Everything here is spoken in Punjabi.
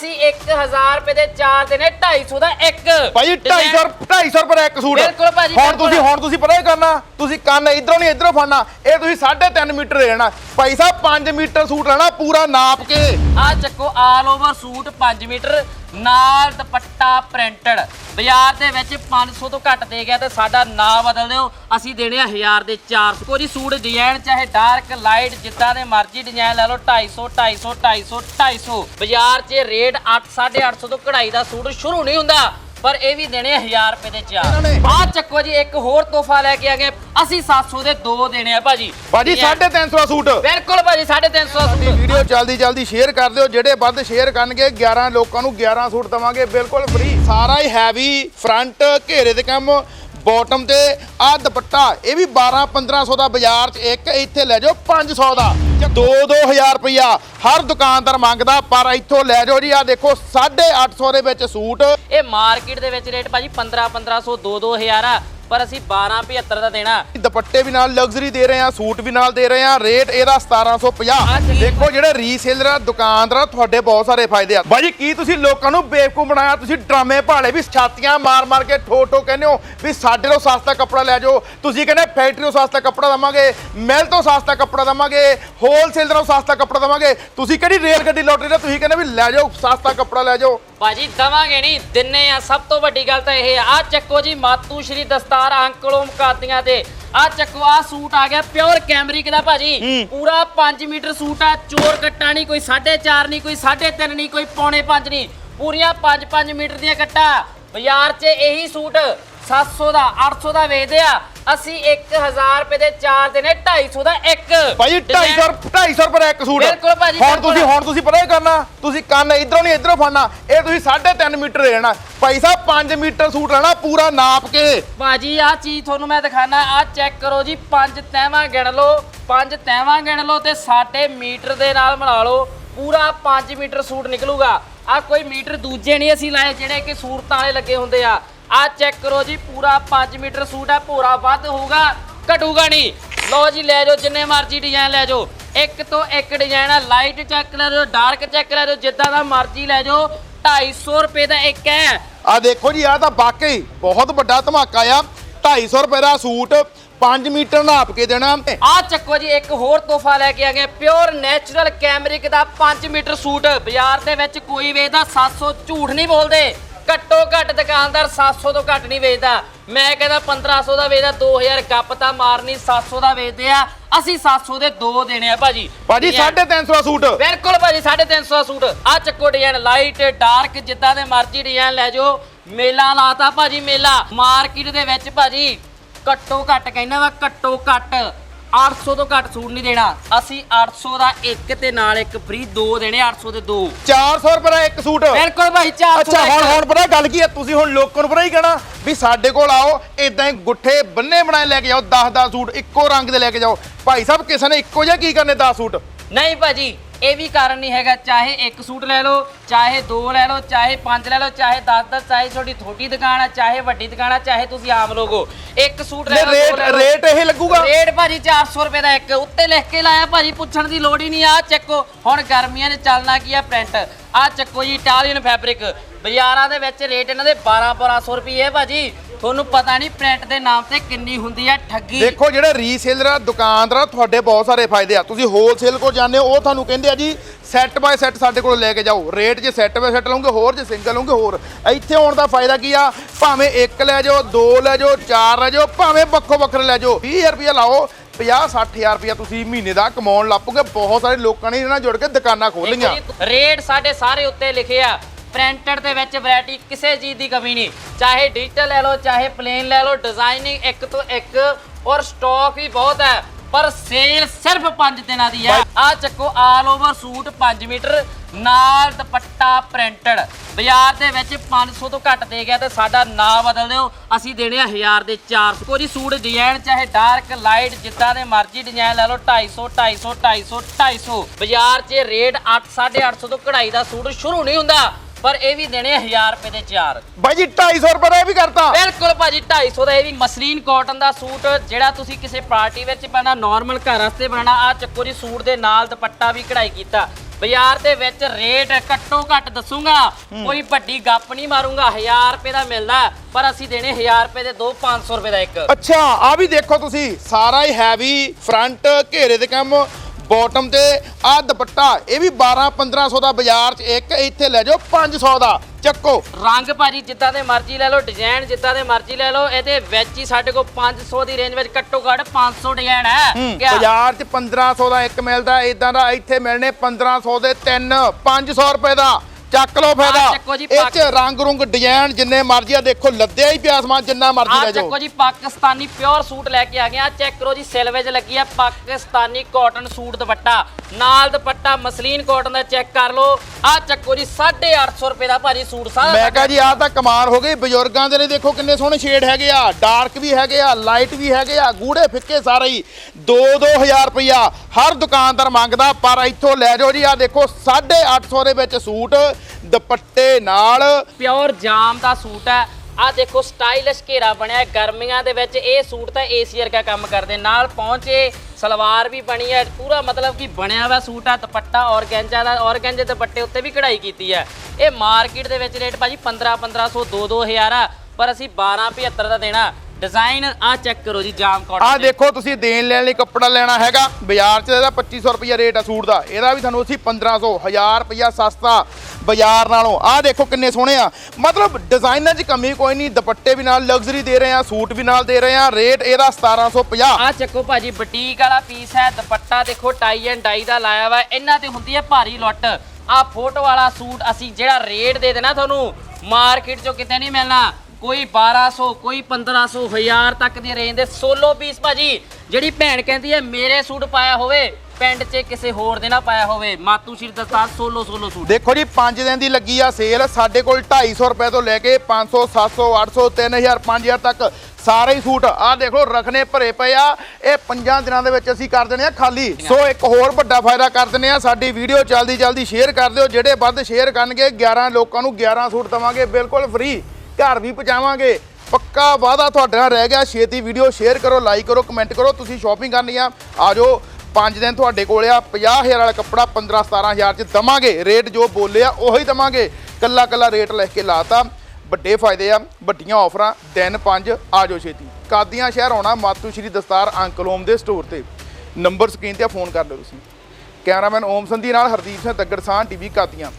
ਅਸੀਂ 1000 ਰੁਪਏ ਦੇ 4 ਦੇਣੇ 250 ਦਾ ਇੱਕ। ਭਾਈ 250 250 ਰੁਪਏ ਦਾ ਇੱਕ ਸੂਟ। ਬਿਲਕੁਲ ਭਾਜੀ, ਹੁਣ ਬਿਲਕੁਲ। ਤੁਸੀਂ ਹੁਣ ਤੁਸੀਂ ਪਤਾ ਕੀ ਕਰਨਾ? ਤੁਸੀਂ ਕੰਨ ਇਧਰੋਂ ਨਹੀਂ ਇਧਰੋਂ ਫੜਨਾ। ਇਹ ਤੁਸੀਂ 3.5 ਮੀਟਰ ਦੇ ਦੇਣਾ ਭਾਈ ਸਾਹਿਬ 5 ਮੀਟਰ ਸੂਟ ਲੈਣਾ ਪੂਰਾ ਨਾਪ ਕੇ। ਆ ਚੱਕੋ ਆਲ ਓਵਰ ਸੂਟ 5 ਮੀਟਰ ਨਾਲ ਦੁਪੱਟਾ ਪ੍ਰਿੰਟਡ ਬਾਜ਼ਾਰ ਦੇ ਵਿੱਚ 500 ਤੋਂ ਘੱਟ ਦੇ ਗਿਆ ਤੇ ਸਾਡਾ ਨਾਂ ਬਦਲ ਦਿਓ। ਅਸੀਂ ਦੇਣੇ ਆ 1000 ਦੇ 400 ਕੋਈ ਸੂਟ ਡਿਜ਼ਾਈਨ ਚਾਹੇ ਡਾਰਕ ਲਾਈਟ ਜਿੱਦਾਂ ਦੇ ਮਰਜ਼ੀ ਡਿਜ਼ਾਈਨ ਲੈ ਲਓ। 250 250 250 250 ਬਾਜ਼ਾਰ 'ਚ ਰੇਟ 8 850 ਤੋਂ ਕਢਾਈ ਦਾ ਸੂਟ ਸ਼ੁਰੂ ਨਹੀਂ ਹੁੰਦਾ। ਪਰ ਇਹ ਵੀ ਦੇਣੇ ਆ 1000 ਰੁਪਏ ਦੇ। ਚਾਰ। ਆ ਚੱਕੋ ਜੀ ਇੱਕ ਹੋਰ ਤੋਹਫਾ ਲੈ ਕੇ ਆ ਗਏ। ਅਸੀਂ 700 ਦੇ ਦੋ ਦੇਣੇ ਆ ਭਾਜੀ। ਭਾਜੀ 350 ਦਾ ਸੂਟ। ਬਿਲਕੁਲ ਭਾਜੀ 350 ਦਾ ਦੀ ਸੂਟ। ਵੀਡੀਓ ਜਲਦੀ ਜਲਦੀ ਸ਼ੇਅਰ ਕਰ ਦਿਓ। ਜਿਹੜੇ ਵੱਧ ਸ਼ੇਅਰ ਕਰਨਗੇ 11 ਲੋਕਾਂ ਨੂੰ 11 ਸੂਟ ਦਵਾਂਗੇ। ਬਿਲਕੁਲ ਫ੍ਰੀ ਸਾਰਾ ਹੀ ਹੈਵੀ ਫਰੰਟ ਘੇਰੇ ਦੇ ਕੰਮ ਬਾਟਮ ਤੇ। ਆ ਦੁਪੱਟਾ ਇਹ ਵੀ 12 1500 ਦਾ ਬਾਜ਼ਾਰ 'ਚ। ਇੱਕ ਇੱਥੇ ਲੈ ਜਾਓ 500 ਦਾ। 2 2000 ਰੁਪਇਆ ਹਰ ਦੁਕਾਨਦਾਰ ਮੰਗਦਾ, ਪਰ ਇੱਥੋਂ ਲੈ ਜਾਓ ਜੀ ਆ ਦੇਖੋ 850 ਦੇ ਵਿੱਚ ਸੂਟ। ਇਹ ਮਾਰਕੀਟ ਦੇ ਵਿੱਚ ਰੇਟ ਭਾਜੀ 15 1500 2 2000 ਆ। ਪਰ ਅਸੀਂ 12 75 ਦਾ ਦੇਣਾ। ਦੁਪੱਟੇ ਵੀ ਨਾਲ ਲਗਜ਼ਰੀ ਦੇ ਰਹੇ ਆ ਸੂਟ ਵੀ ਨਾਲ ਦੇ ਰਹੇ ਆ ਰੇਟ ਇਹਦਾ 1750 ਦੇਖੋ ਜਿਹੜੇ ਰੀਸੇਲਰ ਆ ਦੁਕਾਨਦਾਰ ਤੁਹਾਡੇ ਬਹੁਤ ਸਾਰੇ ਫਾਇਦੇ ਆ। ਬਾਜੀ ਕੀ ਤੁਸੀਂ ਲੋਕਾਂ ਨੂੰ ਬੇਵਕੂਫ ਬਣਾਇਆ? ਤੁਸੀਂ ਡਰਾਮੇ ਭਾਲੇ ਵੀ ਛਾਤੀਆਂ ਮਾਰ ਮਾਰ ਕੇ ਠੋ ਠੋ ਕਹਿੰਦੇ ਹੋ ਵੀ ਸਾਡੇ ਤੋਂ ਸਸਤਾ ਕੱਪੜਾ ਲੈ ਜਾਓ। ਤੁਸੀਂ ਕਹਿੰਦੇ ਫੈਕਟਰੀ ਤੋਂ ਸਸਤਾ ਕੱਪੜਾ ਦਵਾਂਗੇ ਮਿਲ ਤੋਂ ਸਸਤਾ ਕੱਪੜਾ ਦਵਾਂਗੇ ਹੋਲਸੇਲ ਤੋਂ ਸਸਤਾ ਕੱਪੜਾ ਦਵਾਂਗੇ। ਤੁਸੀਂ ਕਿਹੜੀ ਰੇਲ ਗੱਡੀ ਲੋਟਰੀ ਦਾ ਤੁਸੀਂ ਕਹਿੰਦੇ ਵੀ ਲੈ ਜਾਓ ਸਸਤਾ ਕੱਪੜਾ ਲੈ ਜਾਓ। ਭਾਜੀ ਦਵਾਂਗੇ ਨਹੀਂ ਦਿੰਨੇ ਆ। ਸਭ ਤੋਂ ਵੱਡੀ ਗੱਲ ਤਾਂ ਇਹ ਆ। ਚੱਕੋ ਜੀ ਮਾਤੂ ਸ਼੍ਰੀ ਦਸਤਾਰ ਅੰਕਲੋਂ ਮੁਕਾਤੀਆਂ ਤੇ ਆ ਚੱਕੋ ਆ ਸੂਟ ਆ ਗਿਆ ਪਿਓਰ ਕੈਮਰਿਕ ਦਾ ਭਾਜੀ। ਪੂਰਾ 5 ਮੀਟਰ ਸੂਟ ਆ ਚੋਰ ਕੱਟਾ ਨਹੀਂ ਕੋਈ 3.5 ਨਹੀਂ ਕੋਈ 3.5 ਨਹੀਂ ਕੋਈ ਪੌਣੇ 5 ਨਹੀਂ। ਪੂਰੀਆਂ 5-5 ਮੀਟਰ ਦੀਆਂ ਕੱਟਾ। ਬਾਜ਼ਾਰ 'ਚ ਇਹੀ ਸੂਟ 700 ਦਾ 800 ਦਾ ਵੇਚਦੇ ਆ। ਅਸੀਂ 1000 ਰੁਪਏ ਦੇ 4 ਦੇਣੇ 250 ਦਾ ਇੱਕ। ਭਾਈ 250 250 ਰੁਪਏ ਦਾ ਇੱਕ ਸੂਟ। ਬਿਲਕੁਲ ਭਾਜੀ, ਹੁਣ ਬਿਲਕੁਲ। ਤੁਸੀਂ ਹੁਣ ਤੁਸੀਂ ਪਤਾ ਕੀ ਕਰਨਾ? ਤੁਸੀਂ ਕੰਨ ਇਧਰੋਂ ਨਹੀਂ ਇਧਰੋਂ ਫੜਨਾ। ਇਹ ਤੁਸੀਂ 3.5 ਮੀਟਰ ਦੇ ਦੇਣਾ। ਭਾਈ ਸਾਹਿਬ 5 ਮੀਟਰ ਸੂਟ ਲੈਣਾ ਪੂਰਾ ਨਾਪ ਕੇ। ਭਾਜੀ ਆ ਚੀਜ਼ ਤੁਹਾਨੂੰ ਮੈਂ ਦਿਖਾਣਾ ਆ ਚੈੱਕ ਕਰੋ ਜੀ ਪੰਜ ਤਹਿਵਾਂ ਗਿਣ ਲਓ ਪੰਜ ਤਹਿਵਾਂ ਗਿਣ ਲਓ ਤੇ ਸਾਡੇ ਮੀਟਰ ਦੇ ਨਾਲ ਬਣਾ ਲਓ। ਪੂਰਾ 5 ਮੀਟਰ ਸੂਟ ਨਿਕਲੂਗਾ। ਆ ਕੋਈ ਮੀਟਰ ਦੂਜੇ ਨਹੀਂ ਅਸੀਂ ਲਾਏ ਜਿਹੜੇ ਕਿ ਸੂਰਤਾਂ ਵਾਲੇ ਲੱਗੇ ਹੁੰਦੇ ਆ। ਆ ਚੈੱਕ ਕਰੋ ਜੀ ਪੂਰਾ 5 ਮੀਟਰ ਸੂਟ ਆ ਭੋਰਾ ਵੱਧ ਹੋਊਗਾ ਘਟੂਗਾ ਨਹੀਂ। ਲਓ ਜੀ ਲੈ ਜਾਓ ਜਿੰਨੇ ਮਰਜ਼ੀ ਡਿਜ਼ਾਈਨ ਲੈ ਜਾਓ। ਇੱਕ ਤੋਂ ਇੱਕ ਡਿਜ਼ਾਈਨ ਆ ਲਾਈਟ ਚੈੱਕ ਲੈ ਜਾਓ ਡਾਰਕ ਚੈੱਕ ਲੈ ਜਾਓ ਜਿੱਦਾਂ ਦਾ ਮਰਜ਼ੀ ਲੈ ਜਾਓ 250 ਰੁਪਏ ਦਾ ਇੱਕ ਹੈ। ਆ ਦੇਖੋ ਜੀ ਆ ਤਾਂ ਵਾਕਈ ਬਹੁਤ ਵੱਡਾ ਧਮਾਕਾ ਆ। 250 ਰੁਪਏ ਦਾ ਸੂਟ 5 ਮੀਟਰ ਨਾਪ ਕੇ ਦੇਣਾ। ਆ ਚੱਕੋ ਜੀ ਇੱਕ ਹੋਰ ਤੋਹਫਾ ਲੈ ਕੇ ਆ ਗਏ ਪਿਓਰ ਨੈਚੁਰਲ ਕੈਮਰਿਕ ਦਾ 5 ਮੀਟਰ ਸੂਟ। ਬਾਜ਼ਾਰ ਦੇ ਵਿੱਚ ਕੋਈ ਵੇਚਦਾ 700 ਝੂਠ ਨਹੀਂ ਬੋਲਦੇ। ਘੱਟੋ ਘੱਟ ਦੁਕਾਨਦਾਰ 700 ਤੋਂ ਘੱਟ ਨਹੀਂ ਵੇਚਦਾ। ਮੈਂ ਕਹਿੰਦਾ 1500 ਦਾ ਵੇਚਦਾ 2000 ਗੱਪ ਤਾਂ ਮਾਰਨੀ 700 ਦਾ ਵੇਚਦੇ ਆ। ਅਸੀਂ 700 ਦੇ ਦੋ ਦੇਣੇ ਆ ਭਾਜੀ। ਭਾਜੀ ਡਿਜ਼ਾਈਨ- 350 ਦਾ ਸੂਟ। ਬਿਲਕੁਲ ਭਾਜੀ 350 ਦਾ ਸੂਟ। ਆ ਚੱਕੋ ਡਿਜ਼ਾਈਨ ਲਾਈਟ ਡਾਰਕ ਜਿੱਦਾਂ ਦੇ ਮਰਜ਼ੀ ਡਿਜ਼ਾਈਨ ਲੈ ਜਾਓ। ਮੇਲਾ ਲਾਤਾ ਭਾਜੀ ਮੇਲਾ। ਮਾਰਕੀਟ ਦੇ ਵਿੱਚ ਭਾਜੀ ਘੱਟੋ ਘੱਟ ਕਹਿੰਦਾ ਵਾ ਘੱਟੋ ਘੱਟ 800 ਤੋਂ ਘੱਟ ਸੂਟ ਨਹੀਂ ਦੇਣਾ। ਅਸੀਂ 800 ਦਾ ਇੱਕ ਤੇ ਨਾਲ ਇੱਕ ਫ੍ਰੀ ਦੋ ਦੇਣੇ 800 ਦੇ ਦੋ। 400 ਰੁਪਏ ਦਾ ਇੱਕ ਸੂਟ। ਬਿਲਕੁਲ ਭਾਈ 400 ਅੱਛਾ ਹੁਣ ਹੁਣ ਪਤਾ ਗੱਲ ਕੀ ਹੈ? ਤੁਸੀਂ ਹੁਣ ਲੋਕਾਂ ਨੂੰ ਪਤਾ ਹੀ ਕਹਿਣਾ ਵੀ ਸਾਡੇ ਕੋਲ ਆਓ ਇਦਾਂ ਹੀ ਗੁੱਠੇ ਬੰਨੇ ਬਣਾਏ ਲੈ ਕੇ ਜਾਓ 10 10 ਸੂਟ ਇੱਕੋ ਰੰਗ ਦੇ ਲੈ ਕੇ ਜਾਓ। ਭਾਈ ਸਾਹਿਬ ਕਿਸੇ ਨੇ ਇੱਕੋ ਜਿਹਾ ਕੀ ਕਰਨੇ 10 ਸੂਟ? ਨਹੀਂ ਭਾਜੀ ਇਹ ਵੀ ਕਾਰਨ ਨਹੀਂ ਹੈਗਾ। ਚਾਹੇ ਇੱਕ ਸੂਟ ਲੈ ਲਓ ਚਾਹੇ ਦੋ ਲੈ ਲਓ ਚਾਹੇ ਪੰਜ ਲੈ ਲਓ ਚਾਹੇ 10 10 ਚਾਹੇ ਤੁਹਾਡੀ ਛੋਟੀ ਦੁਕਾਨ ਆ ਚਾਹੇ ਵੱਡੀ ਦੁਕਾਨ ਆ ਚਾਹੇ ਤੁਸੀਂ ਆਮ ਲੋਗੋ। ਇੱਕ ਸੂਟ ਲੈ ਲਓ ਰੇਟ। ਰੇਟ ਇਹ ਰੇਟ ਭਾਜੀ 400 ਰੁਪਏ ਦਾ ਇੱਕ ਉੱਤੇ ਲਿਖ ਕੇ ਲਾਇਆ। ਭਾਜੀ, ਪੁੱਛਣ ਦੀ ਲੋੜ ਹੀ ਨਹੀਂ ਆ ਚੱਕੋ। ਹੁਣ ਗਰਮੀਆਂ 'ਚ ਚੱਲਣਾ ਕੀ ਆ ਪ੍ਰਿੰਟ ਆ ਚੱਕੋ ਜੀ ਇਟਾਲੀਅਨ ਫੈਬਰਿਕ ਬਾਜ਼ਾਰਾਂ ਦੇ ਵਿੱਚ ਰੇਟ ਇਹਨਾਂ ਦੇ 12 1200 ਰੁਪਏ ਭਾਜੀ। ਤੁਹਾਨੂੰ ਪਤਾ ਨਹੀਂ ਪ੍ਰਿੰਟ ਦੇ ਨਾਮ ਤੇ ਕਿੰਨੀ ਹੁੰਦੀ ਆ ਠੱਗੀ। ਦੇਖੋ, ਜਿਹੜੇ ਰੀਸੇਲਰ ਆ, ਦੁਕਾਨਦਾਰ ਆ, ਤੁਹਾਡੇ ਬਹੁਤ ਸਾਰੇ ਫਾਇਦੇ ਆ। ਤੁਸੀਂ ਹੋਲਸੇਲ ਕੋ ਜਾਂਦੇ ਹੋ, ਉਹ ਤੁਹਾਨੂੰ ਕਹਿੰਦੇ ਆ ਜੀ ਸੈੱਟ ਬਾਏ ਸੈੱਟ ਸਾਡੇ ਕੋਲ ਲੈ ਕੇ ਜਾਓ। ਰੇਟ ਜੇ ਸੈੱਟ ਬਾਏ ਸੈੱਟ ਲਓਗੇ, ਹੋਰ ਜੇ ਸਿੰਗਲ ਲਓਗੇ, ਹੋਰ। ਇੱਥੇ ਆਉਣ ਦਾ ਫਾਇਦਾ ਕੀ ਆ? ਭਾਵੇਂ ਇੱਕ ਲੈ ਜਾਓ, ਦੋ ਲੈ ਜਾਓ, ਚਾਰ ਲੈ ਜਾਓ, ਭਾਵੇਂ ਵੱਖੋ ਵੱਖਰੇ ਲੈ ਜਾਓ। 20000 ਰੁਪਏ ਲਾਓ 50 60000 ਰੁਪਇਆ ਤੁਸੀਂ ਮਹੀਨੇ ਦਾ ਕਮਾਉਣ ਲੱਪੋਗੇ ਬਹੁਤ ਸਾਰੇ ਲੋਕਾਂ ਨੇ ਇਹਨਾਂ ਨਾਲ ਜੁੜ ਕੇ ਦੁਕਾਨਾਂ ਖੋਲੀਆਂ ਰੇਟ ਸਾਡੇ ਸਾਰੇ ਉੱਤੇ ਲਿਖੇ ਆ। ਪ੍ਰਿੰਟਡ ਦੇ ਵਿੱਚ ਵੈਰਾਈਟੀ ਕਿਸੇ ਚੀਜ਼ ਦੀ ਕਮੀ ਨਹੀਂ। ਚਾਹੇ ਡਿਜੀਟਲ ਲੈ ਲਓ, ਚਾਹੇ ਪਲੇਨ ਲੈ ਲਓ ਡਿਜ਼ਾਈਨਿੰਗ ਇੱਕ ਤੋਂ ਇੱਕ ਔਰ ਸਟਾਕ ਵੀ ਬਹੁਤ ਹੈ। ਪਰ ਸੇਲ ਸਿਰਫ 5 ਦਿਨਾਂ ਦੀ ਹੈ ਆ ਚੱਕੋ ਆਲ ਓਵਰ ਸੂਟ 5 ਮੀਟਰ ਨਾਲ ਦੁਪੱਟਾ ਪ੍ਰਿੰਟਡ ਬਾਜ਼ਾਰ ਦੇ ਵਿੱਚ 500 ਤੋਂ ਘੱਟ ਦੇ ਗਿਆ ਤੇ ਸਾਡਾ ਨਾਂ ਬਦਲ ਦਿਓ। ਅਸੀਂ ਦੇਣੇ ਆ 1000 ਦੇ 400 ਕੋਈ ਸੂਟ ਡਿਜ਼ਾਈਨ ਚਾਹੇ ਡਾਰਕ ਲਾਈਟ ਜਿੱਦਾਂ ਦੇ ਮਰਜ਼ੀ ਡਿਜ਼ਾਈਨ ਲੈ ਲਓ 250 250 250 250 ਬਾਜ਼ਾਰ 'ਚ ਰੇਟ 8 850 ਤੋਂ ਕਢਾਈ ਦਾ ਸੂਟ ਸ਼ੁਰੂ ਨਹੀਂ ਹੁੰਦਾ। ਪਰ ਇਹ ਵੀ ਦੇਣੇ ਆ 1000 ਰੁਪਏ ਦੇ 4 ਬਾਈ ਜੀ 250 ਰੁਪਏ ਦਾ ਇਹ ਵੀ ਕਰਤਾ। ਬਿਲਕੁਲ ਭਾਜੀ 250 ਦਾ ਇਹ ਵੀ ਮਸਲੀਨ ਕਾਟਨ ਦਾ ਸੂਟ ਜਿਹੜਾ ਤੁਸੀਂ ਕਿਸੇ ਪਾਰਟੀ ਵਿੱਚ ਪਾਣਾ ਨਾਰਮਲ ਘਰ ਵਾਸਤੇ ਪਾਣਾ ਆ ਚੱਕੋ ਜੀ ਸੂਟ ਦੇ ਨਾਲ ਦੁਪੱਟਾ ਵੀ ਕਢਾਈ ਕੀਤਾ। ਬਾਜ਼ਾਰ ਦੇ ਵਿੱਚ ਰੇਟ ਘੱਟੋ ਘੱਟ ਦੱਸੂਗਾ ਕੋਈ ਵੱਡੀ ਗੱਪ ਨਹੀਂ ਮਾਰੂੰਗਾ 1000 ਰੁਪਏ ਦਾ ਮਿਲਦਾ ਪਰ ਅਸੀਂ ਦੇਣੇ 1000 ਰੁਪਏ ਦੇ ਦੋ 500 ਰੁਪਏ ਦਾ ਇੱਕ। ਅੱਛਾ ਆ ਵੀ ਦੇਖੋ ਤੁਸੀਂ ਸਾਰਾ ਹੀ ਹੈਵੀ ਫਰੰਟ ਘੇਰੇ ਦੇ ਕੰਮ। ਬਾਟਮ ਤੇ ਆ ਦੁਪੱਟਾ ਇਹ ਵੀ 12 1500 ਦਾ ਬਾਜ਼ਾਰ 'ਚ ਇੱਕ ਇੱਥੇ ਲੈ ਜਾਓ 500 ਦਾ ਚੱਕੋ। ਰੰਗ ਭਾਜੀ ਜਿੱਦਾਂ ਦੇ ਮਰਜ਼ੀ ਲੈ ਲਓ ਡਿਜ਼ਾਈਨ ਜਿੱਦਾਂ ਦੇ ਮਰਜ਼ੀ ਲੈ ਲਓ ਇਹਦੇ ਵਿੱਚ ਹੀ ਸਾਡੇ ਕੋਲ 500 ਦੀ ਰੇਂਜ ਵਿੱਚ ਘੱਟੋ ਘੱਟ 500 ਡਿਜ਼ਾਈਨ ਹੈ। ਕਿਆ? ਬਾਜ਼ਾਰ 'ਚ 1500 ਦਾ ਇੱਕ ਮਿਲਦਾ ਇਦਾਂ ਦਾ ਇੱਥੇ ਮਿਲਣੇ 1500 ਦੇ ਤਿੰਨ 500 ਰੁਪਏ ਦਾ। ਚੱਕ ਲਓ ਫਾਇਦਾ। ਆਹ ਚੱਕੋ ਜੀ, ਇਹ 'ਚ ਪੱਕ- ਰੰਗ ਰੁੰਗ ਡਿਜ਼ਾਈਨ ਜਿੰਨੇ ਮਰਜ਼ੀ ਆ ਦੇਖੋ ਲੱਦਿਆ ਹੀ ਪਿਆ ਸਮਾਨ ਜਿੰਨਾ ਮਰਜ਼ੀ ਆ ਲੈ ਜਾਓ। ਚੱਕੋ ਜੀ ਪਾਕਿਸਤਾਨੀ ਪਿਓਰ ਸੂਟ ਲੈ ਕੇ ਆ ਗਏ ਆ। ਚੈੱਕ ਕਰੋ ਜੀ ਸਿਲਵੇਜ ਲੱਗੀ ਆ ਪਾਕਿਸਤਾਨੀ ਕਾਟਨ ਸੂਟ ਦੁਪੱਟਾ। ਨਾਲ ਦੁਪੱਟਾ ਮਸਲੀਨ ਕਾਟਨ ਦਾ ਚੈੱਕ ਕਰ ਲਓ। ਆ ਚੱਕੋ ਜੀ 850 ਰੁਪਏ ਦਾ ਭਾਜੀ ਸੂਟ ਸਾਰਾ ਮੈਂ ਕਹਾਂ ਜੀ ਆਹ ਤਾਂ ਕਮਾਲ ਹੋ ਗਈ। ਬਜ਼ੁਰਗਾਂ ਦੇ ਲਈ ਦੇਖੋ ਕਿੰਨੇ ਸੋਹਣੇ ਸ਼ੇਡ ਹੈਗੇ ਆ। ਡਾਰਕ ਵੀ ਹੈਗੇ ਆ ਲਾਈਟ ਵੀ ਹੈਗੇ ਆ ਗੂੜੇ ਫਿੱਕੇ ਸਾਰੇ ਹੀ। 2-2000 ਰੁਪਇਆ ਹਰ ਦੁਕਾਨਦਾਰ ਮੰਗਦਾ ਪਰ ਇੱਥੋਂ ਲੈ ਜਾਓ ਜੀ ਆ ਦੇਖੋ 850 ਦੇ ਵਿੱਚ ਸੂਟ ਦੁਪੱਟੇ ਨਾਲ। ਪਿਓਰ ਜਾਮ ਦਾ ਸੂਟ ਹੈ। ਆ ਦੇਖੋ, ਸਟਾਈਲਿਸ਼ ਘੇਰਾ ਬਣਿਆ ਹੈ। ਗਰਮੀਆਂ ਦੇ ਵਿੱਚ ਇਹ ਸੂਟ ਤਾਂ ਏਸੀ ਵਰਗਾ ਕੰਮ ਕਰਦੇ ਨਾਲ ਪਹੁੰਚੇ, ਸਲਵਾਰ ਵੀ ਬਣੀ ਹੈ। ਪੂਰਾ ਮਤਲਬ ਕਿ ਬਣਿਆ ਹੋਇਆ ਸੂਟ ਆ ਦੁਪੱਟਾ ਔਰਗੈਂਜਾ ਦਾ, ਔਰਗੈਂਜੇ ਦੁਪੱਟੇ ਉੱਤੇ ਵੀ ਕਢਾਈ ਕੀਤੀ ਹੈ। ਇਹ ਮਾਰਕੀਟ ਦੇ ਵਿੱਚ ਰੇਟ ਭਾਜੀ 15 1500 2 2000 ਆ। ਪਰ ਅਸੀਂ 1275 ਦਾ ਦੇਣਾ। ਡਿਜ਼ਾਈਨ ਆ ਚੈੱਕ ਕਰੋ ਜੀ ਜਾਮ ਆ ਕਾਟਨ ਦੇਖੋ ਤੁਸੀਂ ਦੇਣ ਲੈਣ ਲਈ ਕੱਪੜਾ ਲੈਣਾ ਹੈਗਾ। ਬਾਜ਼ਾਰ 'ਚ ਇਹਦਾ 2500 ਰੁਪਇਆ ਰੇਟ ਆ ਸੂਟ ਦਾ। ਇਹਦਾ ਵੀ ਤੁਹਾਨੂੰ ਅਸੀਂ 1500 1000 ਰੁਪਇਆ ਸਸਤਾ ਬਾਜ਼ਾਰ ਨਾਲੋਂ। ਆ ਦੇਖੋ ਕਿੰਨੇ ਸੋਹਣੇ ਆ। ਮਤਲਬ ਡਿਜ਼ਾਈਨਾਂ 'ਚ ਕਮੀ ਕੋਈ ਨਹੀਂ ਦੁਪੱਟੇ ਵੀ ਨਾਲ ਲਗਜ਼ਰੀ ਦੇ ਰਹੇ ਆ ਸੂਟ ਵੀ ਨਾਲ ਦੇ ਰਹੇ ਆ। ਰੇਟ ਇਹਦਾ 1750 ਆ ਚੱਕੋ ਭਾਜੀ ਬੁਟੀਕ ਵਾਲਾ ਪੀਸ ਹੈ ਦੁਪੱਟਾ ਦੇਖੋ ਟਾਈ ਐਂਡ ਡਾਈ ਦਾ ਲਾਇਆ ਵਾ। ਇਹਨਾਂ ਤੇ ਹੁੰਦੀ ਹੈ ਭਾਰੀ ਲੁੱਟ। ਆ ਫੋਟੋ ਵਾਲਾ ਸੂਟ ਅਸੀਂ ਜਿਹੜਾ ਰੇਟ ਦੇ ਦੇਣਾ ਤੁਹਾਨੂੰ ਮਾਰਕੀਟ 'ਚੋਂ ਕਿਤੇ ਨਹੀਂ ਮਿਲਣਾ। ਕੋਈ 1200 ਕੋਈ 1500 1000 ਤੱਕ ਦੀ ਰੇਂਜ ਦੇ ਸੋਲੋ ਪੀਸ ਭਾਜੀ ਜਿਹੜੀ ਭੈਣ ਕਹਿੰਦੀ ਹੈ ਮੇਰੇ ਸੂਟ ਪਾਇਆ ਹੋਵੇ ਪਿੰਡ 'ਚ ਕਿਸੇ ਹੋਰ ਦੇ ਨਾ ਪਾਇਆ ਹੋਵੇ ਮਾਤੂ ਸ਼੍ਰੀ ਦਸਤਾਰ ਸੋਲੋ ਸੋਲੋ ਸੂਟ। ਦੇਖੋ ਜੀ 5 ਦਿਨ ਦੀ ਲੱਗੀ ਆ ਸੇਲ ਸਾਡੇ ਕੋਲ 250 ਰੁਪਏ ਤੋਂ ਲੈ ਕੇ 500 700 800 3000 5000 ਤੱਕ ਸਾਰੇ ਹੀ ਸੂਟ। ਆ ਦੇਖੋ ਰਖਨੇ ਭਰੇ ਪਏ ਆ। ਇਹ ਪੰਜਾਂ ਦਿਨਾਂ ਦੇ ਵਿੱਚ ਅਸੀਂ ਕਰ ਦਿੰਦੇ ਆ ਖਾਲੀ। ਸੋ ਇੱਕ ਹੋਰ ਵੱਡਾ ਫਾਇਦਾ ਕਰ ਦਿੰਦੇ ਆ। ਸਾਡੀ ਵੀਡੀਓ ਜਲਦੀ ਜਲਦੀ ਸ਼ੇਅਰ ਕਰ ਦਿਓ। ਜਿਹੜੇ ਵੱਧ ਸ਼ੇਅਰ ਕਰਨਗੇ 11 ਲੋਕਾਂ ਨੂੰ 11 ਸੂਟ ਦਵਾਂਗੇ ਬਿਲਕੁਲ ਫ੍ਰੀ ਘਰ ਵੀ ਪਹੁੰਚਾਵਾਂਗੇ। ਪੱਕਾ ਵਾਅਦਾ ਤੁਹਾਡੇ ਨਾਲ ਰਹਿ ਗਿਆ। ਛੇਤੀ ਵੀਡੀਓ ਸ਼ੇਅਰ ਕਰੋ ਲਾਈਕ ਕਰੋ ਕਮੈਂਟ ਕਰੋ। ਤੁਸੀਂ ਸ਼ਾਪਿੰਗ ਕਰਨੀ ਆ, ਆਜੋ। 5 ਦਿਨ ਤੁਹਾਡੇ ਕੋਲ ਆ 50000 ਵਾਲਾ ਕੱਪੜਾ 15 17000 ਚ ਦਵਾਂਗੇ। ਰੇਟ ਜੋ ਬੋਲੇ ਆ, ਉਹੀ ਦਵਾਂਗੇ। ਕੱਲਾ ਕੱਲਾ ਰੇਟ ਲਿਖ ਕੇ ਲਾਤਾ। ਵੱਡੇ ਫਾਇਦੇ ਆ, ਵੱਡੀਆਂ ਆਫਰਾਂ ਦਿਨ 5 ਆਜੋ ਛੇਤੀ। ਕਾਦੀਆਂ ਸ਼ਹਿਰ ਆਉਣਾ? ਮਾਤੂ ਸ਼੍ਰੀ ਦਸਤਾਰ ਅੰਕਲ ਓਮ ਦੇ ਸਟੋਰ ਤੇ। ਨੰਬਰ ਸਕਰੀਨ ਤੇ ਫੋਨ ਕਰ ਲਓ ਤੁਸੀਂ। ਕੈਮਰਾਮੈਨ ਓਮ ਸੰਧੀ ਨਾਲ ਹਰਦੀਪ ਸਿੰਘ ਤੱਗੜਸਾਨ ਟੀਵੀ ਕਾਦੀਆਂ।